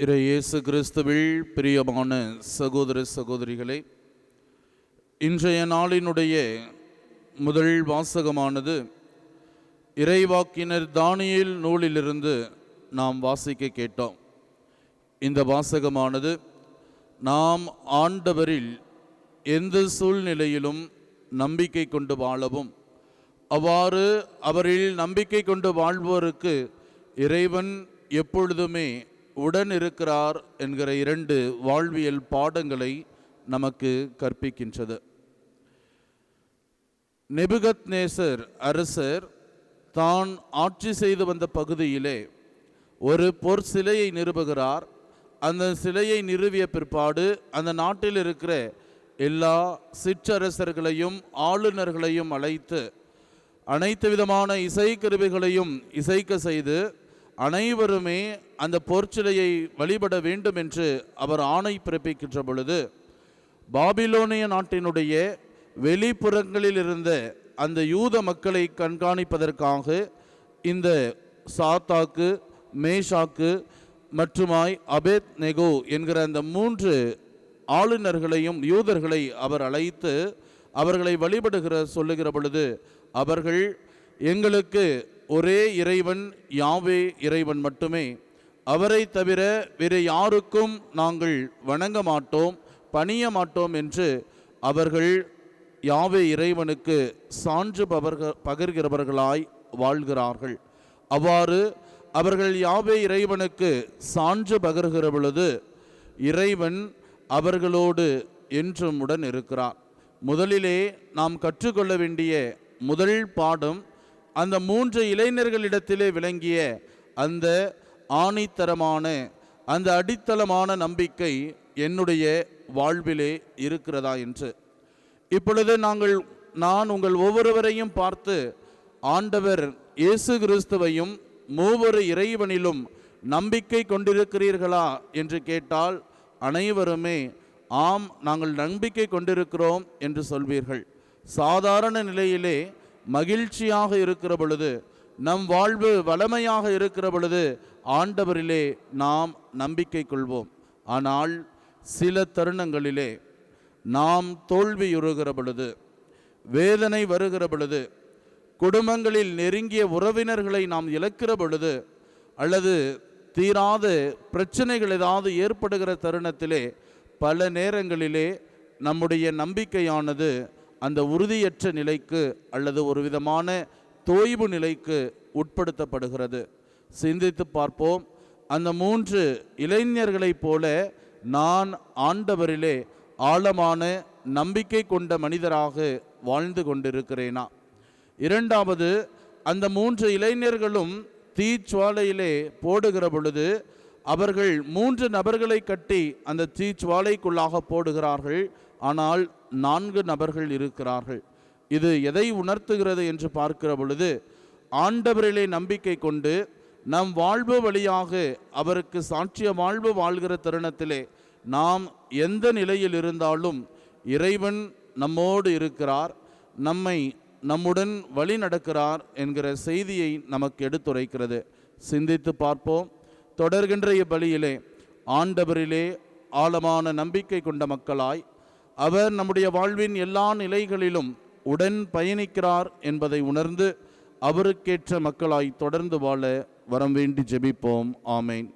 இறை இயேசு கிறிஸ்துவில் பிரியமான சகோதர சகோதரிகளே இன்றைய நாளினுடைய முதல் வாசகமானது இறைவாக்கினர் தானியேல் நூலிலிருந்து நாம் வாசிக்க கேட்டோம். இந்த வாசகமானது நாம் ஆண்டவரில் எந்த சூழ்நிலையிலும் நம்பிக்கை கொண்டு வாழவும் அவ்வாறு அவரில் நம்பிக்கை கொண்டு வாழ்வோருக்கு இறைவன் எப்பொழுதுமே உடன் இருக்கிறார் என்கிற இரண்டு வாழ்வியல் பாடங்களை நமக்கு கற்பிக்கின்றது. நெபுகத் நேசர் அரசர் தான் ஆட்சி செய்து வந்த பகுதியிலே ஒரு பொற் சிலையை நிறுவுகிறார் அந்த சிலையை நிறுவிய பிற்பாடு அந்த நாட்டில் இருக்கிற எல்லா சிற்றரசர்களையும் ஆளுநர்களையும் அழைத்து அனைத்து விதமான இசைக்கருவிகளையும் இசைக்க செய்து அனைவருமே அந்த பொற்சிலையை வழிபட வேண்டும் என்று அவர் ஆணை பிறப்பிக்கின்ற பொழுது பாபிலோனிய நாட்டினுடைய வெளிப்புறங்களில் இருந்த அந்த யூத மக்களை கண்காணிப்பதற்காக இந்த சாத்தாக்கு மேஷாக்கு மற்றுமாய் அபேத் நெகோ என்கிற அந்த மூன்று ஆளுநர்களையும் யூதர்களை அவர் அழைத்து அவர்களை வழிபடுகிற சொல்லுகிற பொழுது அவர்கள் எங்களுக்கு ஒரே இறைவன் யாவே இறைவன் மட்டுமே. அவரை தவிர வேறு யாருக்கும் நாங்கள் வணங்க மாட்டோம் பணிய மாட்டோம் என்று அவர்கள் யாவே இறைவனுக்கு சான்று பவர்க பகிர்கிறவர்களாய் வாழ்கிறார்கள். அவ்வாறு அவர்கள் யாவே இறைவனுக்கு சான்று பகர்கிற பொழுது இறைவன் அவர்களோடு என்றும் உடன் இருக்கிறார். முதலிலே நாம் கற்றுக்கொள்ள வேண்டிய முதல் பாடம் அந்த மூன்று இளைஞர்களிடத்திலே விளங்கிய அந்த ஆணித்தரமான அந்த அடித்தளமான நம்பிக்கை என்னுடைய வாழ்விலே இருக்கிறதா என்று. இப்பொழுது நாங்கள் நான் உங்கள் ஒவ்வொருவரையும் பார்த்து ஆண்டவர் இயேசு கிறிஸ்துவையும் மூவரு இறைவனிலும் நம்பிக்கை கொண்டிருக்கிறீர்களா என்று கேட்டால் அனைவருமே ஆம் நாங்கள் நம்பிக்கை கொண்டிருக்கிறோம் என்று சொல்வீர்கள். சாதாரண நிலையிலே மகிழ்ச்சியாக இருக்கிற பொழுது நம் வாழ்வு வளமையாக இருக்கிற பொழுது ஆண்டவரிலே நாம் நம்பிக்கை கொள்வோம். ஆனால் சில தருணங்களிலே நாம் தோல்வியுறுகிற பொழுது வேதனை வருகிற பொழுது குடும்பங்களில் நெருங்கிய உறவினர்களை நாம் இழக்கிற பொழுது அல்லது தீராத பிரச்சனைகள் ஏதாவது ஏற்படுகிற தருணத்திலே பல நேரங்களிலே நம்முடைய நம்பிக்கையானது அந்த உறுதியற்ற நிலைக்கு அல்லது ஒரு விதமான தோய்வு நிலைக்கு உட்படுத்தப்படுகிறது. சிந்தித்து பார்ப்போம். அந்த மூன்று இளைஞர்களைப் போல நான் ஆண்டவரிலே ஆழமான நம்பிக்கை கொண்ட மனிதராக வாழ்ந்து கொண்டிருக்கிறேனா? இரண்டாவது அந்த மூன்று இளைஞர்களும் தீச்சுவாலையிலே போடுகிற பொழுது அவர்கள் மூன்று நபர்களை கட்டி அந்த தீச்சுவாலைக்குள்ளாக போடுகிறார்கள். ஆனால் நான்கு நபர்கள் இருக்கிறார்கள். இது எதை உணர்த்துகிறது என்று பார்க்கிற பொழுது ஆண்டவரிலே நம்பிக்கை கொண்டு நம் வாழ்வு வழியாக அவருக்கு சாட்சிய வாழ்வு வாழ்கிற தருணத்திலே நாம் எந்த நிலையில் இருந்தாலும் இறைவன் நம்மோடு இருக்கிறார் நம்மை நம்முடன் வழி நடக்கிறார் என்கிற செய்தியை நமக்கு எடுத்துரைக்கிறது. சிந்தித்து பார்ப்போம். தொடர்கின்ற இப்பலியிலே ஆண்டவரிலே ஆழமான நம்பிக்கை கொண்ட மக்களாய் அவர் நம்முடைய வாழ்வின் எல்லா நிலைகளிலும் உடன் பயணிக்கிறார் என்பதை உணர்ந்து அவருக்கேற்ற மக்களாய் தொடர்ந்து வாழ வரம் வேண்டி ஜெபிப்போம். ஆமேன்.